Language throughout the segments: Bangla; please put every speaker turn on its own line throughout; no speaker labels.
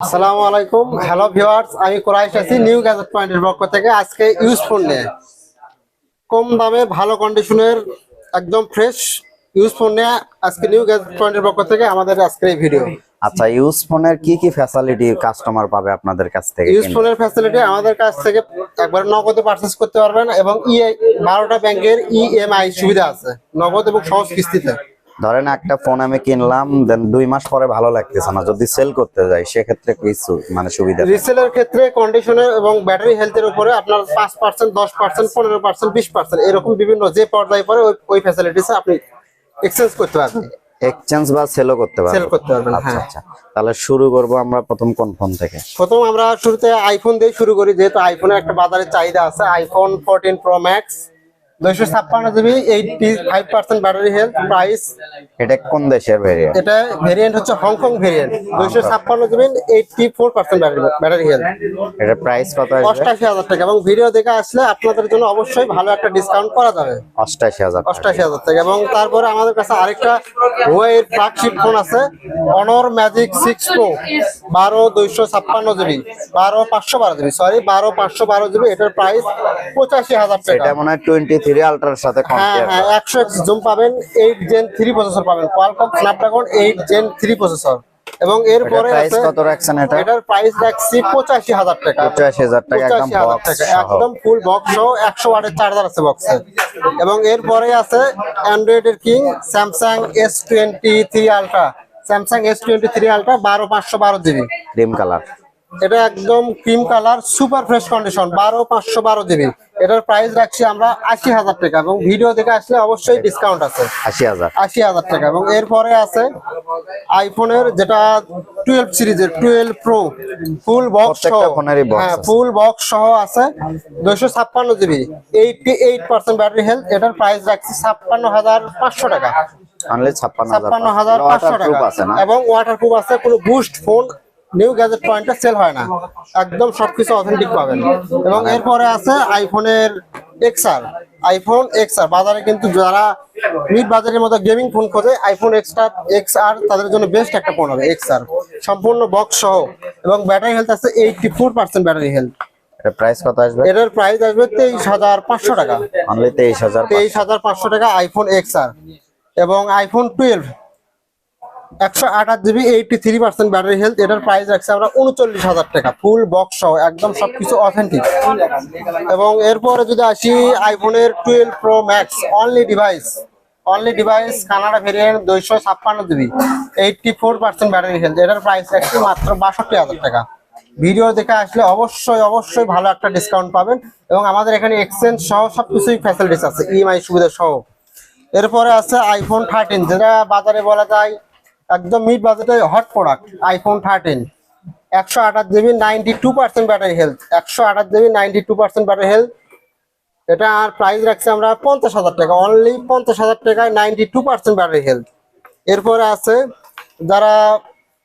আসসালামু আলাইকুম। হ্যালো ভিউয়ার্স আমি কোরাইশ আছি নিউ গ্যাজেট পয়েন্টের পক্ষ থেকে। আজকে ইউজ ফোন নিয়ে। কম দামে ভালো কন্ডিশনের একদম ফ্রেশ ইউজ ফোন নিয়ে আজকে নিউ গ্যাজেট পয়েন্টের পক্ষ থেকে আমাদের আজকের এই ভিডিও
আচ্ছা ইউজ ফোনের কি কি ফ্যাসিলিটি কাস্টমার পাবে আপনাদের কাছ থেকে
ইউজ ফোনের ফ্যাসিলিটি আমাদের কাছ থেকে একবার নগদে পারচেস করতে পারবেন এবং ইএ বারোটা ব্যাংকের ইএমআই সুবিধা আছে নগদ এবং সহজ কিস্তিতে।
ধরেন একটা ফোন আমি কিনলাম দেন দুই মাস পরে ভালো লাগতেছে না। যদি সেল করতে যাই সেক্ষেত্রে কি সু- মানে সুবিধা
রিসেলের ক্ষেত্রে কন্ডিশনের এবং ব্যাটারি হেলথের উপরে আপনার পাঁচ পার্সেন্ট দশ পার্সেন্ট পনেরো পার্সেন্ট বিশ পার্সেন্ট এরকম বিভিন্ন যে পর্যায়ে পরে ওই ফ্যাসিলিটিস আপনি এক্সচেঞ্জ করতে পারবেন।
এক্সচেঞ্জ বা সেলও করতে পারব
সেল করতে পারবেন
আচ্ছা
হ্যাঁ।
আচ্ছা। তাহলে শুরু করব আমরা প্রথম কোন ফোন থেকে?
প্রথম আমরা শুরুতে আইফোন দিয়ে শুরু করি যেহেতু আইফোনের একটা বাজারে চাহিদা আছে আইফোন ফোরটিন প্রো ম্যাক্স দুইশো ছাপ্পান্ন GB eighty five percent battery health price
এটা কোন দেশের ভেরিয়েন্ট
এটা ভেরিয়েন্ট হচ্ছে হংকং ভেরিয়েন্ট দুইশো ছাপ্পান্ন GB eighty four percent battery health
এটা প্রাইস কত আসবে?
অষ্টাশি হাজার টাকা এবং ভিডিও দেখে আসলে আপনাদের জন্য অবশ্যই ভালো একটা ডিসকাউন্ট করা যাবে।
অষ্টাশি হাজার
অষ্টাশি হাজার টাকা এবং তারপরে আমাদের কাছে আরেকটা হুয়াইয়ের ফ্ল্যাগশিপ ফোন আছে অনর ম্যাজিক সিক্স প্রো বারো দুইশো ছাপ্পান্ন জিবি। বারো পাঁচশো বারো জিবি সরি বারো পাঁচশো বারো জিবি এটার প্রাইস পঁচাশি হাজার টাকা।
এটা মনে হয় টোয়েন্টি থ্রি আলট্রার সাথে
হ্যাঁ হ্যাঁ একশো এক্স জুম পাবেন এইট জেন থ্রি প্রসেসর পাবেন Qualcomm Snapdragon eight gen three processor এবং এরপরে
কত রাখছেন এটা?
এটার প্রাইস রাখছি পঁচাশি হাজার টাকা।
পঁচাশি হাজার টাকা একদম
ফুল বক্স সহ। একশো ওয়াটের চার্জার আছে বক্সে এবং এরপরে আছে অ্যান্ড্রয়েড এর king Samsung S twenty three ultra Samsung S twenty three ultra বারো পাঁচশো বারো জিবি
ক্রিম কালার
এটা একদম cream colour super fresh condition বারো পাঁচশো বারো জিবি এটার প্রাইস রাখছি আমরা আশি হাজার টাকা এবং ভিডিও দেখে আসলে অবশ্যই ডিসকাউন্ট আছে।
আশি হাজার।
আশি হাজার টাকা এবং এরপরে আছে আইফোনের যেটা টুয়েলভ সিরিজের টুয়েলভ প্রো ফুল বক্স সহ। হ্যাঁ ফুল বক্স সহ আছে দুইশো ছাপ্পান্ন GB eighty eight percent battery health এটার প্রাইস রাখছি ছাপ্পান্ন হাজার পাঁচশো টাকা।
অনলি
টাকা।
আছে না?
এবং ওয়াটারপ্রুফ আছে কোনো বুস্ট ফোন নিউ গ্যাজেট পয়েন্টে সেল হয় না। একদম সবকিছু অথেন্টিক পাবেন। এবং এরপরে আছে আইফোনের এক্সআর আইফোন এক্সআর বাজারে কিন্তু যারা মিড বাজারের মতো গেমিং ফোন খোঁজে আইফোন এক্সআর তাদের জন্য বেস্ট একটা ফোন হবে এক্সআর সম্পূর্ণ বক্স সহ। এবং ব্যাটারি হেলথ আছে eighty four percent battery health
এটা প্রাইস কত আসবে?
এটার প্রাইস আসবে তেইশ হাজার পাঁচশো টাকা।
অনলি তেইশ হাজার
তেইশ হাজার পাঁচশো টাকা আইফোন এক্স আর এবং আইফোন টুয়েলভ একশো আঠাশ GB eighty three percent battery health এটার প্রাইস রাখছে আমরা উনচল্লিশ হাজার টাকা ফুল বক্স সহ, একদম সবকিছু অথেন্টিক এবং এরপরে যদি আসি আইফোনের twelve pro max only device only device Canada variant দুইশো ছাপ্পান্ন GB eighty four percent battery health এটার প্রাইস রাখছি মাত্র বাষট্টি হাজার টাকা। ভিডিও দেখে আসলে অবশ্যই অবশ্যই ভালো একটা ডিসকাউন্ট পাবেন। এবং আমাদের এখানে এক্সচেঞ্জ সহ সবকিছুই ফ্যাসিলিটিস আছে ইএমআই সুবিধা সহ। এরপরে আছে আইফোন থার্টিন যেটা বাজারে বলা যায় একদম মিড বাজেটে হট প্রোডাক্ট আইফোন থার্টিন একশো আঠাশ GB ninety two percent battery health একশো আঠাশ GB ninety two percent battery health এটা আর প্রাইস রাখছি আমরা পঞ্চাশ হাজার টাকা। অনলি পঞ্চাশ হাজার টাকায় ninety two percent battery health এরপরে আছে যারা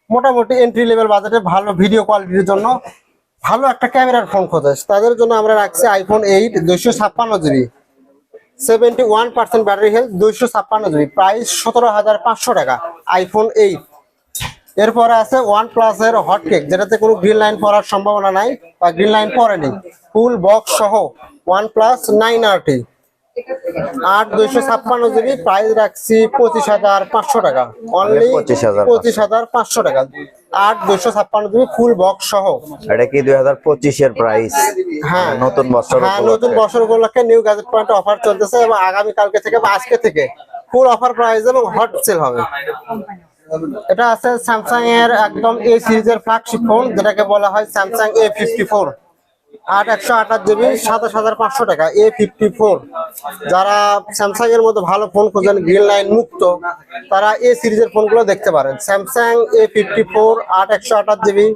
মোটামুটি এন্ট্রি লেভেল বাজেটে ভালো ভিডিও কোয়ালিটির জন্য ভালো একটা ক্যামেরার ফোন খোঁজে। তাদের জন্য আমরা রাখছি আইফোন এইট দুইশো ছাপ্পান্ন GB seventy one percent battery health দুইশো ছাপ্পান্ন জিবি প্রাইস সতেরো হাজার পাঁচশো টাকা আইফোন এইট এরপরে আছে ওয়ান প্লাস এর হট কেক যেটাতে কোনো গ্রিন লাইন পড়ার সম্ভাবনা নাই বা গ্রিন লাইন পড়েনি ফুল বক্স সহ ওয়ান প্লাস নাইন আরটি আট দুইশো ছাপ্পান্ন জিবি প্রাইস রাখছি পঁচিশ হাজার পাঁচশো টাকা। অনলি
25,500
পঁচিশ হাজার পাঁচশো। টাকা। আট দুইশো ছাপ্পান্ন জিবি ফুল বক্স সহ।
এটা কি দুই হাজার পঁচিশের প্রাইস
হ্যাঁ।
নতুন বছর
হ্যাঁ নতুন বছর উপলক্ষে নিউ গ্যাজেট পয়েন্ট অফার চলতেছে এবং আগামী কালকে থেকে বা আজকে থেকে ফুল অফার প্রাইস এবং হট সেল হবে। এটা আছে স্যামসাং এর একদম এ সিরিজের ফ্ল্যাগশিপ ফোন যেটাকে বলা হয় স্যামসাং এ ফিফটি ফোর আট একশো আঠাশ জিবি সাতাশ হাজার পাঁচশো টাকা এ ফিফটি ফোর যারা স্যামসাং এর মধ্যে ভালো ফোন খোঁজেন গ্রিন লাইন মুক্ত, তারা এ সিরিজের ফোনগুলো দেখতে পারেন। স্যামসাং এ ফিফটি ফোর আট একশো আঠাশ জিবি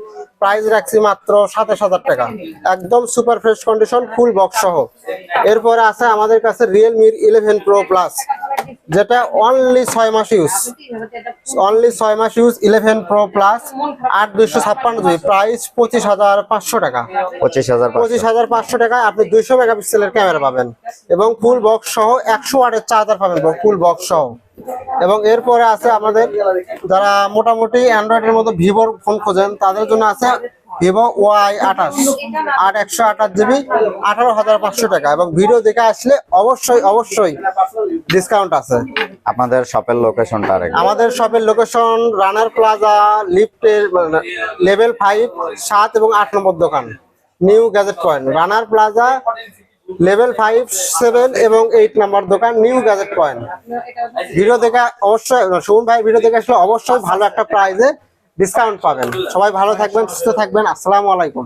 প্রাইস রাখছি মাত্র সাতাশ হাজার টাকা। একদম super fresh condition full box সহ। এরপরে আছে আমাদের কাছে রিয়েলমির ইলেভেন প্রো প্লাস যেটা অনলি ছয় মাস ইউজ অনলি ছয় মাস ইউজ ইলেভেন প্রো প্লাস আট দুইশো ছাপ্পান্ন জিবি প্রাইস পঁচিশ হাজার পাঁচশো টাকা।
পঁচিশ হাজার
পঁচিশ। হাজার পাঁচশো টাকায় আপনি দুইশো মেগাপিক্সেলের ক্যামেরা পাবেন। এবং ফুল বক্স সহ একশো ওয়াটের চার্জার পাবেন ফুল বক্স সহ। এবং এরপরে আছে আমাদের যারা মোটামুটি অ্যান্ড্রয়েডের মতো ভিভোর ফোন খোঁজেন তাদের জন্য আছে ভিভো ওয়াই আঠাশ আট একশো আঠাশ জিবি আঠারো হাজার পাঁচশো টাকা। এবং ভিডিও দেখে আসলে অবশ্যই অবশ্যই ডিসকাউন্ট আছে।
আপনাদের শপের লোকেশনটা
আমাদের শপের লোকেশন রানার প্লাজা লিফটের লেভেল ফাইভ সাত এবং আট নম্বর দোকান। New Gadget Point Runner Plaza level five seven এবং এইট নাম্বার দোকান নিউ গ্যাজেট পয়েন্ট ভিডিও দেখে অবশ্যই সুমন ভাই ভিডিও দেখে আসলে অবশ্যই ভালো একটা প্রাইজে ডিসকাউন্ট পাবেন। সবাই ভালো থাকবেন সুস্থ থাকবেন। আসসালামু আলাইকুম।